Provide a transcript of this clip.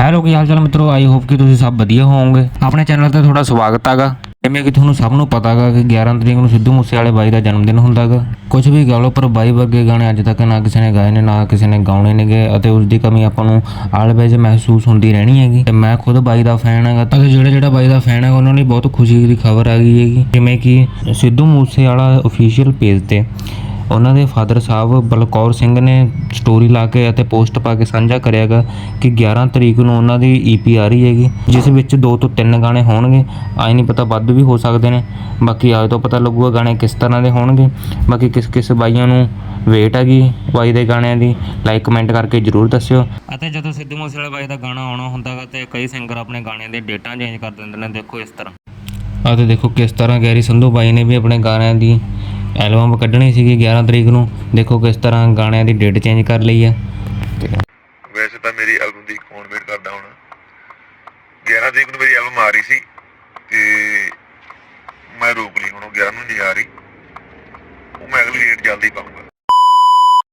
Hello ਕੀ ਹਾਲ ਚਾਲ ਮਿੱਤਰੋ? I hope ਕਿ ਤੁਸੀਂ ਸਭ ਵਧੀਆ ਹੋਵੋਗੇ। ਆਪਣੇ ਚੈਨਲ ਤੇ ਤੁਹਾਡਾ ਸਵਾਗਤ ਹੈਗਾ। ਜਿਵੇਂ ਕਿ ਤੁਹਾਨੂੰ ਸਭ ਨੂੰ ਪਤਾ ਹੈਗਾ ਕਿ 11 ਤਰੀਕ ਨੂੰ ਸਿੱਧੂ ਮੂਸੇਵਾਲੇ ਬਾਈ ਦਾ ਜਨਮ ਦਿਨ ਹੁੰਦਾ ਹੈਗਾ। ਕੁਝ ਵੀ ਗਾ ਲਓ, ਪਰ ਬਾਈ ਵਰਗੇ ਗਾਣੇ ਅੱਜ ਤੱਕ ਨਾ ਕਿਸੇ ਨੇ ਗਾਏ ਨੇ, ਨਾ ਕਿਸੇ ਨੇ ਗਾਉਣੇ ਨੇਗੇ ਅਤੇ ਉਸ ਦੀ ਕਮੀ ਆਪਾਂ ਨੂੰ ਆਲਵੇਜ਼ ਮਹਿਸੂਸ ਹੁੰਦੀ ਰਹਿਣੀ ਹੈਗੀ। ਤੇ ਮੈਂ ਖੁਦ ਬਾਈ ਦਾ ਫੈਨ ਹੈਗਾ ਅਤੇ ਜਿਹੜਾ ਜਿਹੜਾ ਬਾਈ ਦਾ ਫੈਨ ਹੈਗਾ, ਉਹਨਾਂ ਲਈ ਬਹੁਤ ਖੁਸ਼ੀ ਦੀ ਖਬਰ ਆ ਗਈ ਹੈਗੀ। ਜਿਵੇਂ ਕਿ ਸਿੱਧੂ ਮੂਸੇਵਾਲਾ ਅਫੀਸ਼ੀਅਲ ਪੇਜ ਤੇ ਉਹਨਾਂ ਦੇ ਫਾਦਰ ਸਾਹਿਬ ਬਲਕੌਰ ਸਿੰਘ ਨੇ ਸਟੋਰੀ ਲਾ ਕੇ ਅਤੇ ਪੋਸਟ ਪਾ ਕੇ ਸਾਂਝਾ ਕਰਿਆਗਾ ਕਿ 11 ਤਰੀਕ ਨੂੰ ਉਹਨਾਂ ਦੀ ਈਪੀ ਆ ਰਹੀ ਹੈਗੀ ਜਿਸ ਵਿੱਚ ਦੋ ਤੋਂ ਤਿੰਨ ਗਾਣੇ ਹੋਣਗੇ। ਆਈ ਨਹੀਂ ਪਤਾ ਵੱਧ ਵੀ ਹੋ ਸਕਦੇ ਨੇ। ਬਾਕੀ ਆਏ ਤੋਂ ਪਤਾ ਲੱਗੂਗਾ ਗਾਣੇ ਕਿਸ ਤਰ੍ਹਾਂ ਦੇ ਹੋਣਗੇ। ਬਾਕੀ ਕਿਸ ਕਿਸ ਬਾਈਆਂ ਨੂੰ ਵੇਟ ਹੈਗੀ ਬਾਈ ਦੇ ਗਾਣਿਆਂ ਦੀ ਲਾਈਕ ਕਮੈਂਟ ਕਰਕੇ ਜਰੂਰ ਦੱਸਿਓ। ਅਤੇ ਜਦੋਂ ਸਿੱਧੂ ਮੂਸੇਵਾਲੇ ਬਾਈ ਦਾ ਗਾਣਾ ਆਉਣਾ ਹੁੰਦਾਗਾ ਤੇ ਕਈ ਸਿੰਗਰ ਆਪਣੇ ਗਾਣਿਆਂ ਦੇ ਡੇਟਾਂ ਚੇਂਜ ਕਰ ਦਿੰਦੇ ਨੇ ਦੇਖੋ ਇਸ ਤਰ੍ਹਾਂ। ਅਤੇ ਦੇਖੋ ਕਿਸ ਤਰ੍ਹਾਂ ਗੈਰੀ ਸੰਧੂ ਬਾਈ ਨੇ ਵੀ ਆਪਣੇ ਗਾਣਿਆਂ ਦੀ ਐਲਬਮ ਕੱਢਣੀ ਸੀਗੀ 11 ਤਰੀਕ ਨੂੰ। ਦੇਖੋ ਕਿਸ ਤਰ੍ਹਾਂ ਗਾਣਿਆਂ ਦੀ ਡੇਟ ਚੇਂਜ ਕਰ ਲਈ ਆ। ਵੈਸੇ ਤਾਂ ਮੇਰੀ ਐਲਬਮ ਦੀ ਕੌਣ ਵੇਟ ਕਰਦਾ ਹੁਣ। 11 ਤਰੀਕ ਨੂੰ ਮੇਰੀ ਐਲਬਮ ਆ ਰਹੀ ਸੀ ਤੇ ਮੈਂ ਰੋਕ ਲਈ ਹੁਣ, ਉਹ 11 ਨੂੰ ਨਹੀਂ ਆ ਰਹੀ। ਉਹ ਮੈਂ ਅਗਲੀ ਡੇਟ ਜਲਦੀ ਪਾਉਂਗਾ